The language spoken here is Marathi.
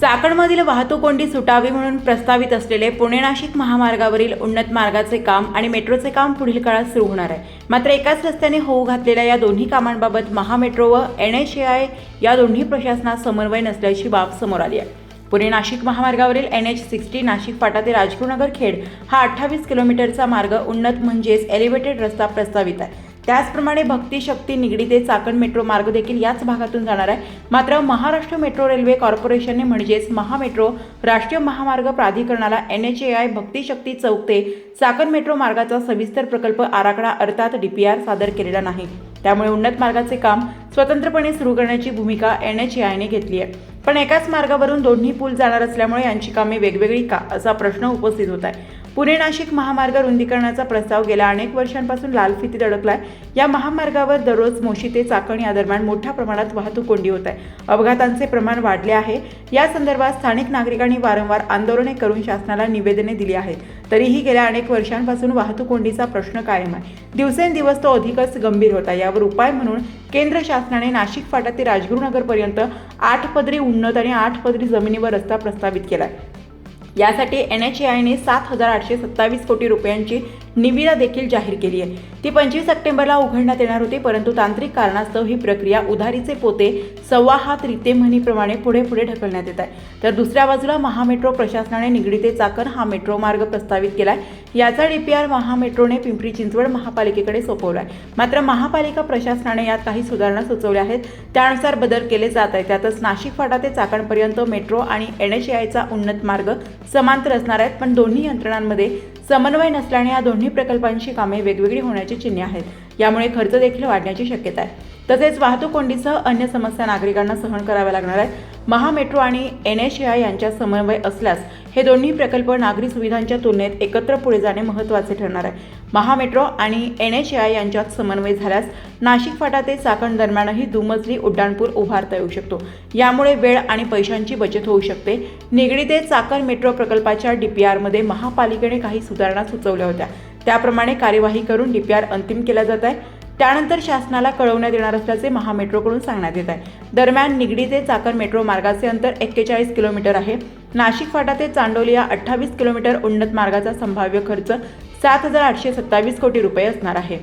चाकणमधील वाहतूक कोंडी सुटावी म्हणून प्रस्तावित असलेले पुणे नाशिक महामार्गावरील उन्नत मार्गाचे काम आणि मेट्रोचे काम पुढील काळात सुरू होणार आहे. मात्र एकाच रस्त्याने होऊ घातलेल्या या दोन्ही कामांबाबत महामेट्रो व एन एच ए आय या दोन्ही प्रशासनात समन्वय नसल्याची बाब समोर आली आहे. पुणे नाशिक महामार्गावरील एन एच सिक्स्टी नाशिक फाटा ते राजगुरुनगर खेड हा अठ्ठावीस किलोमीटरचा मार्ग उन्नत म्हणजेच एलिव्हेटेड रस्ता प्रस्तावित आहे. त्याचप्रमाणे भक्ती शक्ती निगडी ते चाकण मेट्रो मार्ग देखील याच भागातून जाणार आहे. मात्र महाराष्ट्र मेट्रो रेल्वे कॉर्पोरेशनने म्हणजेच महामेट्रो राष्ट्रीय महामार्ग प्राधिकरणाला N H A I Bhakti Shakti Chowk ते चाकण मेट्रो मार्गाचा सविस्तर प्रकल्प आराखडा अर्थात डीपीआर सादर केलेला नाही. त्यामुळे उन्नत मार्गाचे काम स्वतंत्रपणे सुरू करण्याची भूमिका एन एच ए आयने घेतली आहे. पण एकाच मार्गावरून दोन्ही पूल जाणार असल्यामुळे यांची कामे वेगवेगळी का? असा प्रश्न उपस्थित होत आहे. पुणे नाशिक महामार्ग रुंदीकरणाचा प्रस्ताव गेल्या अनेक वर्षांपासून लाल फितीत अडकलाय. या महामार्गावर दररोज मोशी ते चाकण या दरम्यान मोठ्या प्रमाणात वाहतूक कोंडी होत आहे. अपघातांचे प्रमाण वाढले आहे. या संदर्भात स्थानिक नागरिकांनी वारंवार आंदोलने करून शासनाला निवेदने दिली आहेत. तरीही गेल्या अनेक वर्षांपासून वाहतूक कोंडीचा प्रश्न कायम आहे. दिवसेंदिवस तो अधिकच गंभीर होता यावर उपाय म्हणून केंद्र शासनाने नाशिक फाटा ते राजगुरुनगरपर्यंत आठ पदरी उन्नत आणि आठ पदरी जमिनीवर रस्ता प्रस्तावित केला आहे यासाठी एन एच ए आयने सात हजार आठशे सत्तावीस कोटी रुपयांची निविदा देखील जाहीर केली आहे. ती पंचवीस सप्टेंबरला उघडण्यात येणार होती परंतु तांत्रिक कारणास्तव ही प्रक्रिया उधारीचे पोते सव्वा हात रिते म्हणीप्रमाणे पुढे पुढे ढकलण्यात येत आहे. तर दुसऱ्या बाजूला महामेट्रो प्रशासनाने निगडीते चाकण हा मेट्रो मार्ग प्रस्तावित केला आहे याचा डीपीआर महामेट्रोने पिंपरी चिंचवड महापालिकेकडे सोपवला आहे मात्र महापालिका प्रशासनाने यात काही सुधारणा सुचवल्या आहेत. त्यानुसार बदल केले जात आहेत. त्यातच नाशिक फाटा ते चाकणपर्यंत मेट्रो आणि एन एच ए आयचा उन्नत मार्ग समांतर असणार आहेत. पण दोन्ही यंत्रणांमध्ये समन्वय नसल्याने या दोन्ही प्रकल्पांची कामे वेगवेगळी होण्याची चिन्हे आहेत. यामुळे खर्च देखील वाढण्याची शक्यता आहे. तसेच वाहतूक कोंडीसह अन्य समस्या नागरिकांना सहन कराव्या लागणार आहेत. महामेट्रो आणि एन एच आय यांच्यात समन्वय असल्यास हे दोन्ही प्रकल्प नागरी सुविधांच्या तुलनेत एकत्र पुढे जाणे महत्त्वाचे ठरणार आहे. महामेट्रो आणि एन एच आय यांच्यात समन्वय झाल्यास नाशिक फाटा ते चाकण दरम्यानही दुमजली उड्डाणपूर उभारता येऊ शकतो. यामुळे वेळ आणि पैशांची बचत होऊ शकते. निगडी ते चाकण मेट्रो प्रकल्पाच्या डीपीआरमध्ये महापालिकेने काही सुधारणा सुचवल्या होत्या. त्याप्रमाणे कार्यवाही करून डीपीआर अंतिम केला जात आहे. त्यानंतर शासनाला कळवण्यात येणार असल्याचे महामेट्रोकडून सांगण्यात येत आहे. दरम्यान निगडी ते चाकण मेट्रो मार्गाचे अंतर एक्केचाळीस किलोमीटर आहे. नाशिक फाटा ते चांडोली या अठ्ठावीस किलोमीटर उन्नत मार्गाचा संभाव्य खर्च सात हजार आठशे सत्तावीस कोटी रुपये असणार आहे.